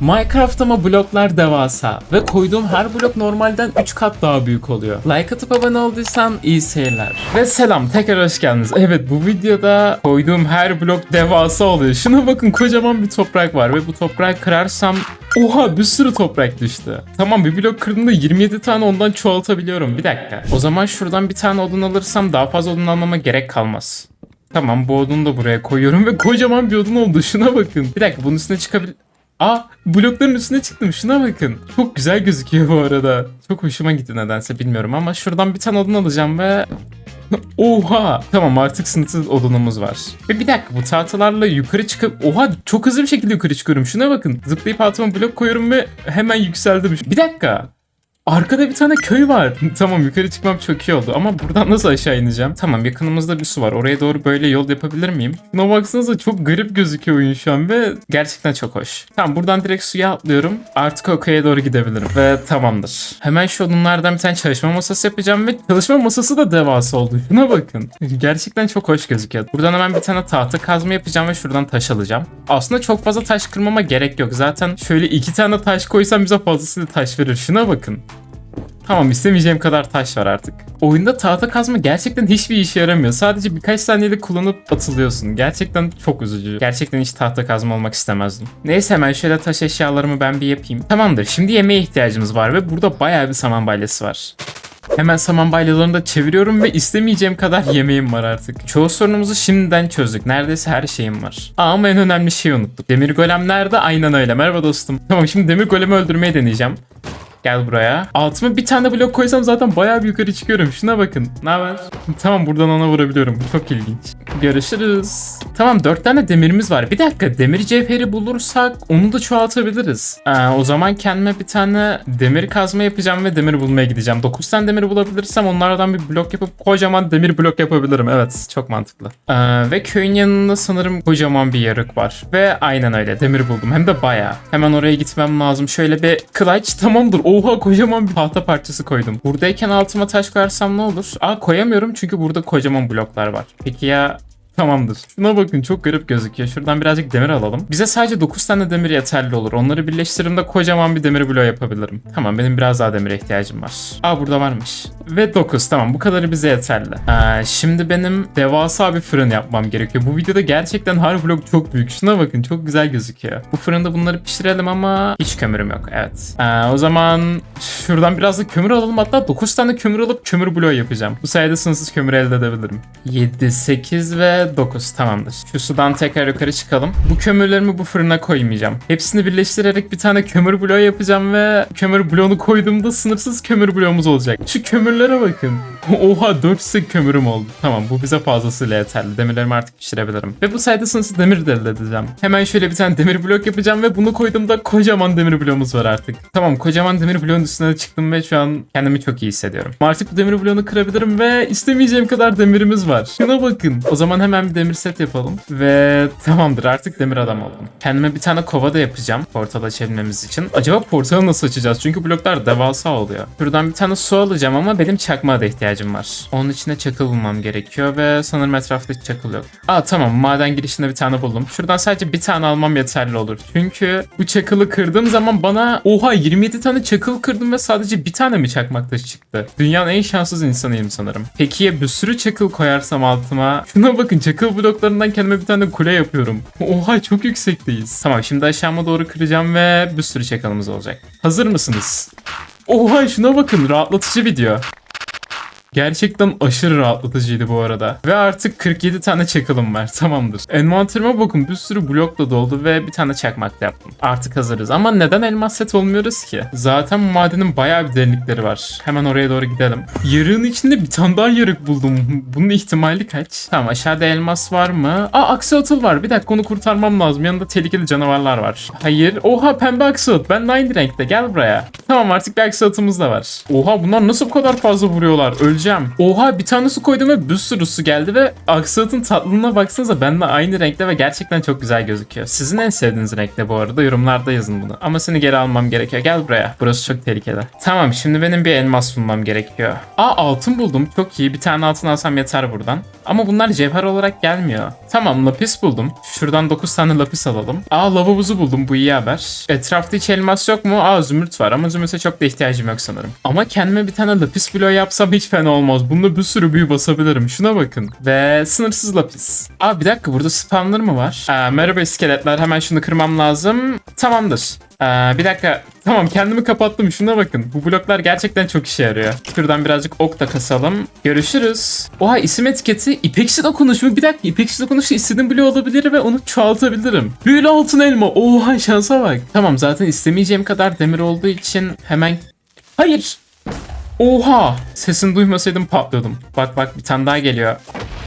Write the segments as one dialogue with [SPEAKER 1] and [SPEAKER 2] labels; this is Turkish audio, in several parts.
[SPEAKER 1] Minecraft ama bloklar devasa ve koyduğum her blok normalden 3 kat daha büyük oluyor. Like atıp abone olduysan iyi seyirler. Ve selam tekrar hoş geldiniz. Evet bu videoda koyduğum her blok devasa oluyor. Şuna bakın kocaman bir toprak var ve bu toprağı kırarsam Oha bir sürü toprak düştü. Tamam bir blok kırdığımda 27 tane ondan çoğaltabiliyorum. Bir dakika. O zaman şuradan bir tane odun alırsam daha fazla odun almama gerek kalmaz. Tamam bu odunu da buraya koyuyorum ve kocaman bir odun oldu. Şuna bakın. Bir dakika bunun üstüne çıkabil... Aa blokların üstüne çıktım şuna bakın. Çok güzel gözüküyor bu arada. Çok hoşuma gitti nedense bilmiyorum ama şuradan bir tane odun alacağım ve... Oha! Tamam artık sınırsız odunumuz var. Ve bir dakika bu tahtalarla yukarı çıkıp... Oha çok hızlı bir şekilde yukarı çıkıyorum. Şuna bakın. Zıplayıp altıma blok koyuyorum ve hemen yükseldim. Bir dakika. Arkada bir tane köy var. tamam yukarı çıkmam çok iyi oldu ama buradan nasıl aşağı ineceğim? Tamam yakınımızda bir su var. Oraya doğru böyle yol yapabilir miyim? Buna baksanıza çok garip gözüküyor oyun şu an ve gerçekten çok hoş. Tamam buradan direkt suya atlıyorum. Artık o köye doğru gidebilirim. Ve tamamdır. Hemen şu odunlardan bir tane çalışma masası yapacağım ve çalışma masası da devasa oldu. Şuna bakın. Gerçekten çok hoş gözüküyor. Buradan hemen bir tane tahta kazma yapacağım ve şuradan taş alacağım. Aslında çok fazla taş kırmama gerek yok. Zaten şöyle iki tane taş koysam bize fazlasıyla taş verir. Şuna bakın. Tamam istemeyeceğim kadar taş var artık. Oyunda tahta kazma gerçekten hiçbir işe yaramıyor. Sadece birkaç saniyelik kullanıp atılıyorsun. Gerçekten çok üzücü. Gerçekten hiç tahta kazma olmak istemezdim. Neyse hemen şöyle taş eşyalarımı ben bir yapayım. Tamamdır şimdi yemeğe ihtiyacımız var ve burada bayağı bir saman balyası var. Hemen saman balyalarını da çeviriyorum ve istemeyeceğim kadar yemeğim var artık. Çoğu sorunumuzu şimdiden çözdük. Neredeyse her şeyim var. Aa, ama en önemli şeyi unuttuk. Demir golem nerede? Aynen öyle. Merhaba dostum. Tamam şimdi demir golemi öldürmeyi deneyeceğim. Gel buraya. Altıma bir tane blok koysam zaten bayağı bir yukarı çıkıyorum. Şuna bakın. Ne haber? Tamam buradan ona vurabiliyorum. Bu çok ilginç. Görüşürüz. Tamam dört tane demirimiz var. Bir dakika demir cevheri bulursak onu da çoğaltabiliriz. Ee, o zaman kendime bir tane demir kazma yapacağım ve demir bulmaya gideceğim. 9 tane demir bulabilirsem onlardan bir blok yapıp kocaman demir blok yapabilirim. Evet çok mantıklı. Ee, ve köyün yanında sanırım kocaman bir yarık var. Ve aynen öyle demir buldum. Hem de bayağı. Hemen oraya gitmem lazım. Şöyle bir kılıç tamamdır. Oha kocaman bir tahta parçası koydum. Buradayken altıma taş koyarsam ne olur? Aa koyamıyorum çünkü burada kocaman bloklar var. Peki ya Tamamdır. Şuna bakın çok garip gözüküyor. Şuradan birazcık demir alalım. Bize sadece 9 tane demir yeterli olur. Onları birleştirdiğimde kocaman bir demir bloğu yapabilirim. Tamam benim biraz daha demire ihtiyacım var. Aa burada varmış. Ve 9 tamam bu kadarı bize yeterli. Ee, şimdi benim devasa bir fırın yapmam gerekiyor. Bu videoda gerçekten her blok çok büyük. Şuna bakın çok güzel gözüküyor. Bu fırında bunları pişirelim ama hiç kömürüm yok. Evet. Ee, o zaman şuradan biraz da kömür alalım. Hatta 9 tane kömür alıp kömür bloğu yapacağım. Bu sayede sınırsız kömür elde edebilirim. 7, 8 ve 9 tamamdır. Şu sudan tekrar yukarı çıkalım. Bu kömürlerimi bu fırına koymayacağım. Hepsini birleştirerek bir tane kömür bloğu yapacağım ve kömür bloğunu koyduğumda sınırsız kömür bloğumuz olacak. Şu kömürlere bakın. Oha 4 sık kömürüm oldu. Tamam bu bize fazlasıyla yeterli. Demirlerimi artık pişirebilirim. Ve bu sayede sınırsız demir de elde edeceğim. Hemen şöyle bir tane demir blok yapacağım ve bunu koyduğumda kocaman demir bloğumuz var artık. Tamam kocaman demir bloğun üstüne çıktım ve şu an kendimi çok iyi hissediyorum. Artık bu demir bloğunu kırabilirim ve istemeyeceğim kadar demirimiz var. Şuna bakın. O zaman hemen bir demir set yapalım. Ve tamamdır artık demir adam oldum. Kendime bir tane kova da yapacağım portal açabilmemiz için. Acaba portalı nasıl açacağız? Çünkü bloklar devasa oluyor. Şuradan bir tane su alacağım ama benim çakmağa da ihtiyacım var. Onun içine çakıl bulmam gerekiyor ve sanırım etrafta hiç çakıl yok. Aa tamam maden girişinde bir tane buldum. Şuradan sadece bir tane almam yeterli olur. Çünkü bu çakılı kırdığım zaman bana oha 27 tane çakıl kırdım ve sadece bir tane mi çakmak taşı çıktı? Dünyanın en şanssız insanıyım sanırım. Peki ya bir sürü çakıl koyarsam altıma? Şuna bakın çakıl bloklarından kendime bir tane kule yapıyorum. Oha çok yüksekteyiz. Tamam şimdi aşağıma doğru kıracağım ve bir sürü çakalımız olacak. Hazır mısınız? Oha şuna bakın rahatlatıcı video. Gerçekten aşırı rahatlatıcıydı bu arada. Ve artık 47 tane çakılım var. Tamamdır. Envanterime bakın bir sürü blokla doldu ve bir tane çakmak yaptım. Artık hazırız. Ama neden elmas set olmuyoruz ki? Zaten madenin bayağı bir derinlikleri var. Hemen oraya doğru gidelim. Yarığın içinde bir tane daha yarık buldum. Bunun ihtimali kaç? Tamam aşağıda elmas var mı? Aa aksolotl var. Bir dakika onu kurtarmam lazım. Yanında tehlikeli canavarlar var. Hayır. Oha pembe aksolot. Ben de aynı renkte. Gel buraya. Tamam artık bir aksatımız da var. Oha bunlar nasıl bu kadar fazla vuruyorlar? Öleceğim. Oha bir tane su koydum ve bir sürü su geldi ve aksatın tatlılığına baksanıza benimle aynı renkte ve gerçekten çok güzel gözüküyor. Sizin en sevdiğiniz renk ne bu arada? Yorumlarda yazın bunu. Ama seni geri almam gerekiyor. Gel buraya. Burası çok tehlikeli. Tamam şimdi benim bir elmas bulmam gerekiyor. Aa altın buldum. Çok iyi. Bir tane altın alsam yeter buradan. Ama bunlar cevher olarak gelmiyor. Tamam lapis buldum. Şuradan 9 tane lapis alalım. Aa lavabozu buldum. Bu iyi haber. Etrafta hiç elmas yok mu? Aa zümrüt var ama zümrüte çok da ihtiyacım yok sanırım. Ama kendime bir tane lapis bloğu yapsam hiç fena olmaz. Bunda bir sürü büyü basabilirim. Şuna bakın. Ve sınırsız lapis. Aa bir dakika burada spamlar mı var? Aa, merhaba iskeletler. Hemen şunu kırmam lazım. Tamamdır. Aa, bir dakika. Tamam kendimi kapattım. Şuna bakın. Bu bloklar gerçekten çok işe yarıyor. Şuradan birazcık ok da kasalım. Görüşürüz. Oha isim etiketi İpeksi dokunuş mu? Bir dakika İpeksi dokunuşu istediğim bloğu olabilir ve onu çoğaltabilirim. Büyülü altın elma. Oha şansa bak. Tamam zaten istemeyeceğim kadar demir olduğu için hemen... Hayır. Oha! Sesini duymasaydım patlıyordum. Bak bak bir tane daha geliyor.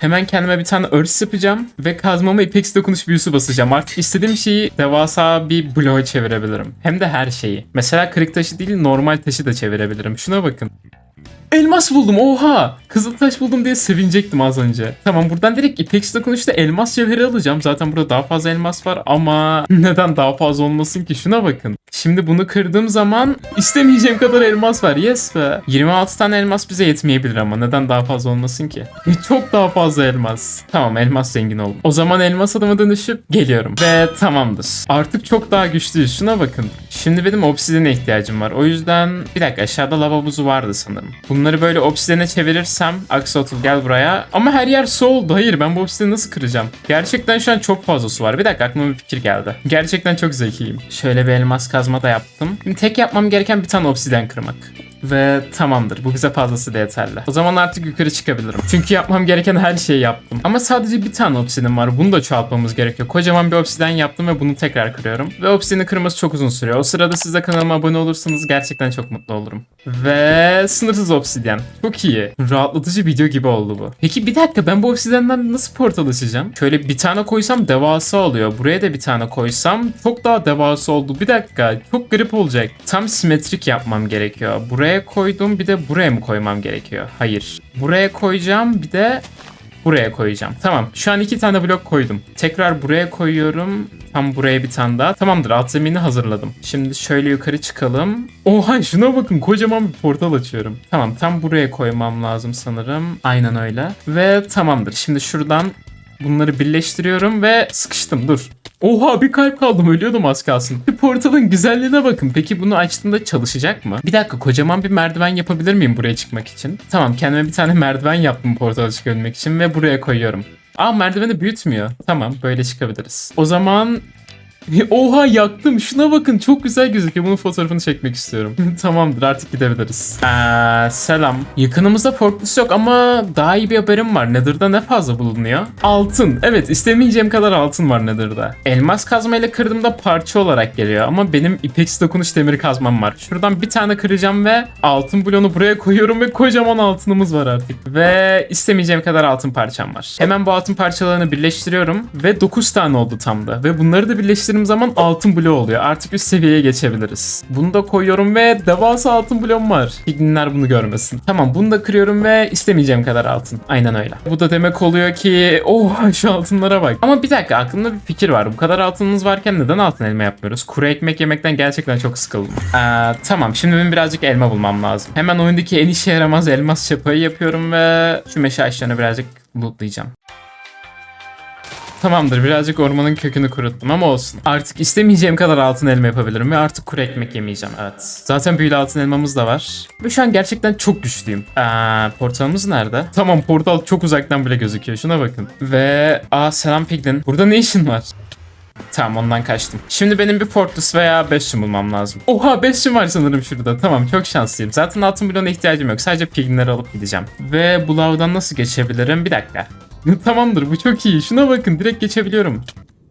[SPEAKER 1] Hemen kendime bir tane örs yapacağım ve kazmama ipeksi dokunuş büyüsü basacağım. Artık istediğim şeyi devasa bir bloğa çevirebilirim. Hem de her şeyi. Mesela kırık taşı değil normal taşı da çevirebilirim. Şuna bakın. Elmas buldum oha. Kızıltaş buldum diye sevinecektim az önce. Tamam buradan direkt ipeksi dokunuşta elmas cevheri alacağım. Zaten burada daha fazla elmas var ama neden daha fazla olmasın ki? Şuna bakın. Şimdi bunu kırdığım zaman istemeyeceğim kadar elmas var. Yes be. 26 tane elmas bize yetmeyebilir ama neden daha fazla olmasın ki? Çok daha fazla elmas. Tamam elmas zengin oldum. O zaman elmas adama dönüşüp geliyorum. Ve tamamdır. Artık çok daha güçlüyüz. Şuna bakın. Şimdi benim obsidene ihtiyacım var. O yüzden bir dakika aşağıda lava buzu vardı sanırım. Bunları böyle obsidene çevirirsem Axolotl gel buraya. Ama her yer su oldu. Hayır ben bu obsideni nasıl kıracağım? Gerçekten şu an çok fazla su var. Bir dakika aklıma bir fikir geldi. Gerçekten çok zekiyim. Şöyle bir elmas kazma da yaptım. Şimdi tek yapmam gereken bir tane obsiden kırmak. Ve tamamdır. Bu bize fazlası da yeterli. O zaman artık yukarı çıkabilirim. Çünkü yapmam gereken her şeyi yaptım. Ama sadece bir tane obsidian var. Bunu da çoğaltmamız gerekiyor. Kocaman bir obsidian yaptım ve bunu tekrar kırıyorum. Ve obsidianı kırması çok uzun sürüyor. O sırada siz de kanalıma abone olursanız gerçekten çok mutlu olurum. Ve sınırsız obsidian. Çok iyi. Rahatlatıcı video gibi oldu bu. Peki bir dakika ben bu obsidiandan nasıl portal açacağım? Şöyle bir tane koysam devasa oluyor. Buraya da bir tane koysam çok daha devasa oldu. Bir dakika çok garip olacak. Tam simetrik yapmam gerekiyor. Buraya koydum bir de buraya mı koymam gerekiyor? Hayır. Buraya koyacağım bir de buraya koyacağım. Tamam. Şu an iki tane blok koydum. Tekrar buraya koyuyorum. Tam buraya bir tane daha. Tamamdır. Alt zemini hazırladım. Şimdi şöyle yukarı çıkalım. Oha şuna bakın. Kocaman bir portal açıyorum. Tamam. Tam buraya koymam lazım sanırım. Aynen öyle. Ve tamamdır. Şimdi şuradan bunları birleştiriyorum ve sıkıştım. Dur. Oha bir kalp kaldım ölüyordum az kalsın. Bir portalın güzelliğine bakın. Peki bunu açtığımda çalışacak mı? Bir dakika kocaman bir merdiven yapabilir miyim buraya çıkmak için? Tamam kendime bir tane merdiven yaptım portala çıkabilmek için ve buraya koyuyorum. Aa merdiveni büyütmüyor. Tamam böyle çıkabiliriz. O zaman Oha yaktım. Şuna bakın çok güzel gözüküyor. Bunun fotoğrafını çekmek istiyorum. Tamamdır artık gidebiliriz. Ee, selam. Yakınımızda Fortress yok ama daha iyi bir haberim var. Nether'da ne fazla bulunuyor? Altın. Evet istemeyeceğim kadar altın var Nether'da. Elmas kazmayla kırdığımda parça olarak geliyor ama benim ipeksi dokunuş demir kazmam var. Şuradan bir tane kıracağım ve altın bloğunu buraya koyuyorum ve kocaman altınımız var artık. Ve istemeyeceğim kadar altın parçam var. Hemen bu altın parçalarını birleştiriyorum ve 9 tane oldu tam da. Ve bunları da birleştirdiğim zaman altın bloğu oluyor. Artık üst seviyeye geçebiliriz. Bunu da koyuyorum ve devasa altın bloğum var. Piglinler bunu görmesin. Tamam bunu da kırıyorum ve istemeyeceğim kadar altın. Aynen öyle. Bu da demek oluyor ki oh şu altınlara bak. Ama bir dakika aklımda bir fikir var. Bu kadar altınımız varken neden altın elma yapmıyoruz? Kuru ekmek yemekten gerçekten çok sıkıldım. Ee, tamam şimdi benim birazcık elma bulmam lazım. Hemen oyundaki en işe yaramaz elmas çapayı yapıyorum ve şu meşe ağaçlarını birazcık lootlayacağım. Tamamdır birazcık ormanın kökünü kuruttum ama olsun. Artık istemeyeceğim kadar altın elma yapabilirim ve artık kuru ekmek yemeyeceğim evet. Zaten büyülü altın elmamız da var. Ve şu an gerçekten çok güçlüyüm. Aa, portalımız nerede? Tamam portal çok uzaktan bile gözüküyor şuna bakın. Ve aa selam Piglin. Burada ne işin var? Tamam ondan kaçtım. Şimdi benim bir Fortress veya Bastion bulmam lazım. Oha Bastion var sanırım şurada. Tamam çok şanslıyım. Zaten altın bloğuna ihtiyacım yok. Sadece piglinleri alıp gideceğim. Ve bu lavdan nasıl geçebilirim? Bir dakika. Tamamdır bu çok iyi. Şuna bakın direkt geçebiliyorum.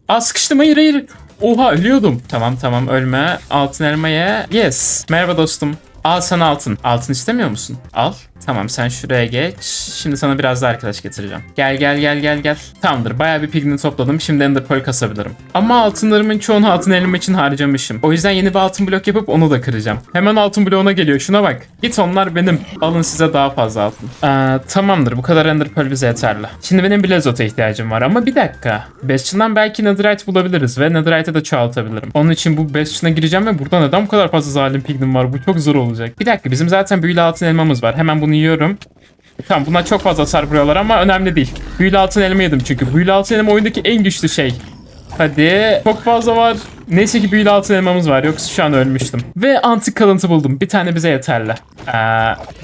[SPEAKER 1] Aa sıkıştım hayır hayır. Oha ölüyordum. Tamam tamam ölme. Altın elmaya. Yes. Merhaba dostum. Al sana altın. Altın istemiyor musun? Al. Tamam sen şuraya geç. Şimdi sana biraz daha arkadaş getireceğim. Gel gel gel gel gel. Tamamdır bayağı bir pigment topladım. Şimdi ender pearl kasabilirim. Ama altınlarımın çoğunu altın elma için harcamışım. O yüzden yeni bir altın blok yapıp onu da kıracağım. Hemen altın bloğuna geliyor. Şuna bak. Git onlar benim. Alın size daha fazla altın. Ee, tamamdır bu kadar ender pearl bize yeterli. Şimdi benim Blazot'a ihtiyacım var ama bir dakika. Bastion'dan belki netherite bulabiliriz ve netherite'ı da çoğaltabilirim. Onun için bu Bastion'a gireceğim ve burada neden bu kadar fazla zalim pigment var? Bu çok zor olacak. Bir dakika bizim zaten büyülü altın elmamız var. Hemen bunu yiyorum. Tamam bunlar çok fazla hasar vuruyorlar ama önemli değil. Büyülü altın elma yedim çünkü. Büyülü altın elma oyundaki en güçlü şey. Hadi. Çok fazla var. Neyse ki büyülü altın elmamız var. Yoksa şu an ölmüştüm. Ve antik kalıntı buldum. Bir tane bize yeterli. Ee,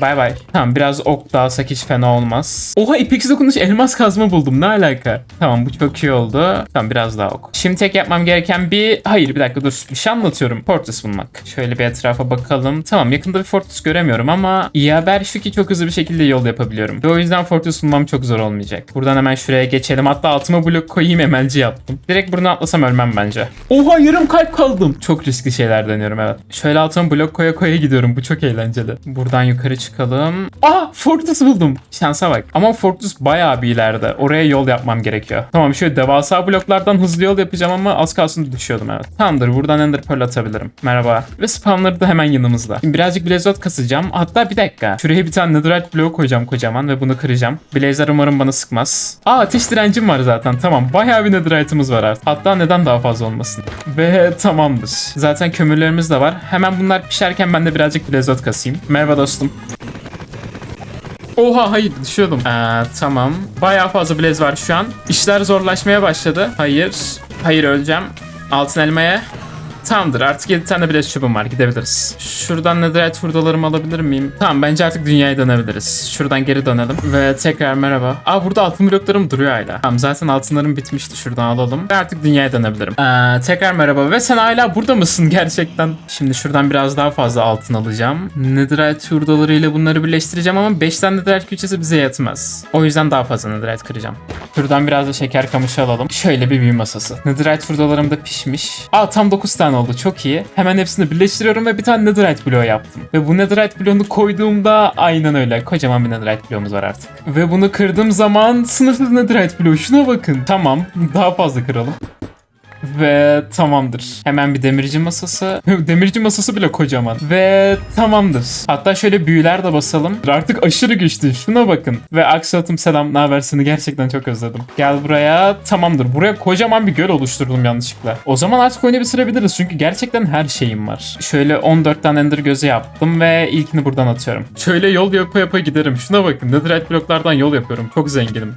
[SPEAKER 1] bay bay. Tamam biraz ok dağılsak hiç fena olmaz. Oha ipeksi dokunuş elmas kazma buldum. Ne alaka? Tamam bu çok iyi oldu. Tamam biraz daha ok. Şimdi tek yapmam gereken bir... Hayır bir dakika dur. Bir şey anlatıyorum. Fortress bulmak. Şöyle bir etrafa bakalım. Tamam yakında bir Fortress göremiyorum ama iyi haber şu ki çok hızlı bir şekilde yol yapabiliyorum. Ve o yüzden Fortress bulmam çok zor olmayacak. Buradan hemen şuraya geçelim. Hatta altıma blok koyayım emelci yaptım. Direkt buradan atlasam ölmem bence. Oha yarım kalp kaldım. Çok riskli şeyler deniyorum evet. Şöyle altıma blok koya koya gidiyorum. Bu çok eğlenceli. Buradan yukarı çıkalım. Aa Fortress buldum. Şansa bak. Ama Fortress bayağı bir ileride. Oraya yol yapmam gerekiyor. Tamam şöyle devasa bloklardan hızlı yol yapacağım ama az kalsın düşüyordum evet. Tamamdır buradan Ender Pearl atabilirim. Merhaba. Ve spawner da hemen yanımızda. Şimdi birazcık Blazot kasacağım. Hatta bir dakika. Şuraya bir tane Netherite bloğu koyacağım kocaman ve bunu kıracağım. Blazer umarım bana sıkmaz. Aa ateş direncim var zaten. Tamam. Bayağı bir Netherite'ımız var artık. Hatta neden daha fazla olmasın. Ve tamamdır. Zaten kömürlerimiz de var. Hemen bunlar pişerken ben de birazcık Blazot kasayım. Merhaba dostum. Oha hayır düşüyordum. Ee, tamam. Bayağı fazla blaze var şu an. İşler zorlaşmaya başladı. Hayır. Hayır öleceğim. Altın elmaya. Tamamdır artık 7 tane blaze çubuğum var gidebiliriz. Şuradan netherite hurdalarımı alabilir miyim? Tamam bence artık dünyaya dönebiliriz. Şuradan geri dönelim. Ve tekrar merhaba. Aa burada altın bloklarım duruyor hala. Tamam zaten altınlarım bitmişti şuradan alalım. Ve artık dünyaya dönebilirim. Ee, tekrar merhaba ve sen hala burada mısın gerçekten? Şimdi şuradan biraz daha fazla altın alacağım. Netherite hurdalarıyla bunları birleştireceğim ama 5 tane netherite külçesi bize yetmez. O yüzden daha fazla netherite kıracağım. Şuradan biraz da şeker kamışı alalım. Şöyle bir büyü masası. Netherite hurdalarım da pişmiş. Aa tam 9 tane oldu. Çok iyi. Hemen hepsini birleştiriyorum ve bir tane netherite bloğu yaptım. Ve bu netherite bloğunu koyduğumda aynen öyle. Kocaman bir netherite bloğumuz var artık. Ve bunu kırdığım zaman sınırsız netherite bloğu. Şuna bakın. Tamam. Daha fazla kıralım. Ve tamamdır. Hemen bir demirci masası. demirci masası bile kocaman. Ve tamamdır. Hatta şöyle büyüler de basalım. Artık aşırı güçlü. Şuna bakın. Ve Aksatım selam ne habersini gerçekten çok özledim. Gel buraya. Tamamdır. Buraya kocaman bir göl oluşturdum yanlışlıkla. O zaman artık oyunu bitirebiliriz. Çünkü gerçekten her şeyim var. Şöyle 14 tane ender gözü yaptım ve ilkini buradan atıyorum. Şöyle yol yapa yapa giderim. Şuna bakın. Netherite bloklardan yol yapıyorum. Çok zenginim.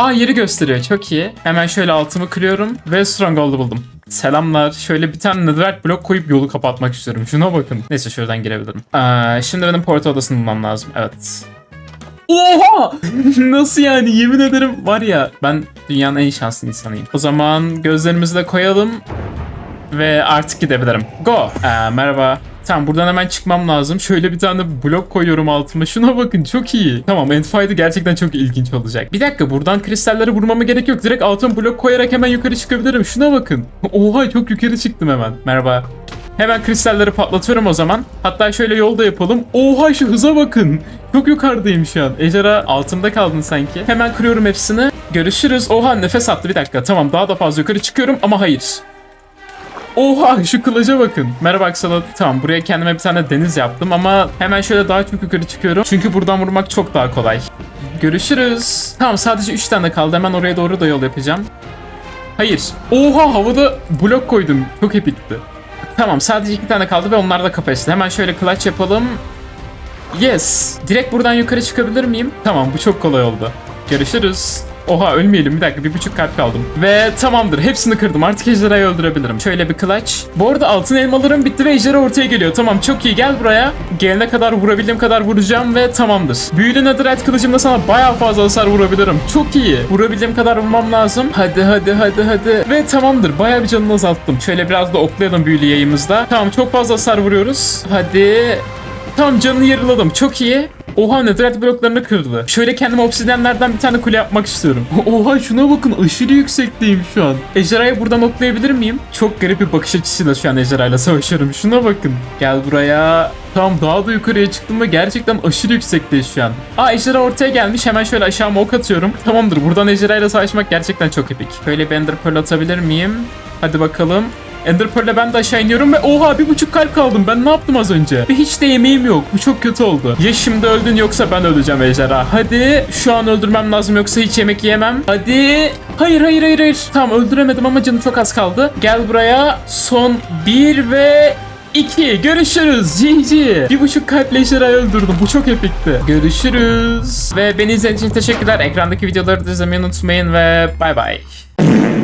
[SPEAKER 1] Aa yeri gösteriyor çok iyi. Hemen şöyle altımı kırıyorum ve Stronghold'u buldum. Selamlar. Şöyle bir tane netherite blok koyup yolu kapatmak istiyorum. Şuna bakın. Neyse şuradan girebilirim. Aa, şimdi benim portal odasını bulmam lazım. Evet. Oha! Nasıl yani? Yemin ederim var ya ben dünyanın en şanslı insanıyım. O zaman gözlerimizi de koyalım. Ve artık gidebilirim. Go. Aa, merhaba. Tamam buradan hemen çıkmam lazım. Şöyle bir tane blok koyuyorum altıma. Şuna bakın çok iyi. Tamam Endfight'ı gerçekten çok ilginç olacak. Bir dakika buradan kristalleri vurmama gerek yok. Direkt altın blok koyarak hemen yukarı çıkabilirim. Şuna bakın. Oha çok yukarı çıktım hemen. Merhaba. Hemen kristalleri patlatıyorum o zaman. Hatta şöyle yolda yapalım. Oha şu hıza bakın. Çok yukarıdayım şu an. Ejderha altımda kaldın sanki. Hemen kırıyorum hepsini. Görüşürüz. Oha nefes attı bir dakika. Tamam daha da fazla yukarı çıkıyorum ama hayır. Oha şu kılıca bakın. Merhaba Aksalat. Tamam buraya kendime bir tane deniz yaptım ama hemen şöyle daha çok yukarı çıkıyorum. Çünkü buradan vurmak çok daha kolay. Görüşürüz. Tamam sadece 3 tane kaldı. Hemen oraya doğru da yol yapacağım. Hayır. Oha havada blok koydum. Çok epikti. Tamam sadece 2 tane kaldı ve onlar da kapasite. Hemen şöyle clutch yapalım. Yes. Direkt buradan yukarı çıkabilir miyim? Tamam bu çok kolay oldu. Görüşürüz. Oha ölmeyelim bir dakika bir buçuk kalp kaldım. Ve tamamdır hepsini kırdım artık ejderhayı öldürebilirim. Şöyle bir clutch. Bu arada altın elmalarım bitti ve ejderha ortaya geliyor. Tamam çok iyi gel buraya. Gelene kadar vurabildiğim kadar vuracağım ve tamamdır. Büyülü netherite kılıcımla sana baya fazla hasar vurabilirim. Çok iyi. Vurabildiğim kadar vurmam lazım. Hadi hadi hadi hadi. Ve tamamdır baya bir canını azalttım. Şöyle biraz da oklayalım büyülü yayımızda. Tamam çok fazla hasar vuruyoruz. Hadi. Tamam canını yarıladım. Çok iyi. Oha netherite bloklarını kırdı. Şöyle kendime obsidyenlerden bir tane kule yapmak istiyorum. Oha şuna bakın aşırı yüksekteyim şu an. Ejderhayı buradan oklayabilir miyim? Çok garip bir bakış açısıyla şu an ejderhayla savaşıyorum. Şuna bakın. Gel buraya. Tamam daha da yukarıya çıktım ve gerçekten aşırı yüksekteyiz şu an. Aa ejderha ortaya gelmiş. Hemen şöyle aşağı ok atıyorum. Tamamdır. Buradan ejderhayla savaşmak gerçekten çok epik. Böyle bir ender pearl atabilir miyim? Hadi bakalım. Ender Pearl'le ben de aşağı iniyorum ve oha bir buçuk kalp kaldım. Ben ne yaptım az önce? Ve hiç de yemeğim yok. Bu çok kötü oldu. Ya şimdi öldün yoksa ben öleceğim ejderha. Hadi şu an öldürmem lazım yoksa hiç yemek yemem. Hadi. Hayır hayır hayır hayır. Tamam öldüremedim ama canım çok az kaldı. Gel buraya. Son bir ve 2. Görüşürüz. GG. Bir buçuk kalple ejderhayı öldürdüm. Bu çok epikti. Görüşürüz. Ve beni izlediğiniz için teşekkürler. Ekrandaki videoları da izlemeyi unutmayın ve bay bay.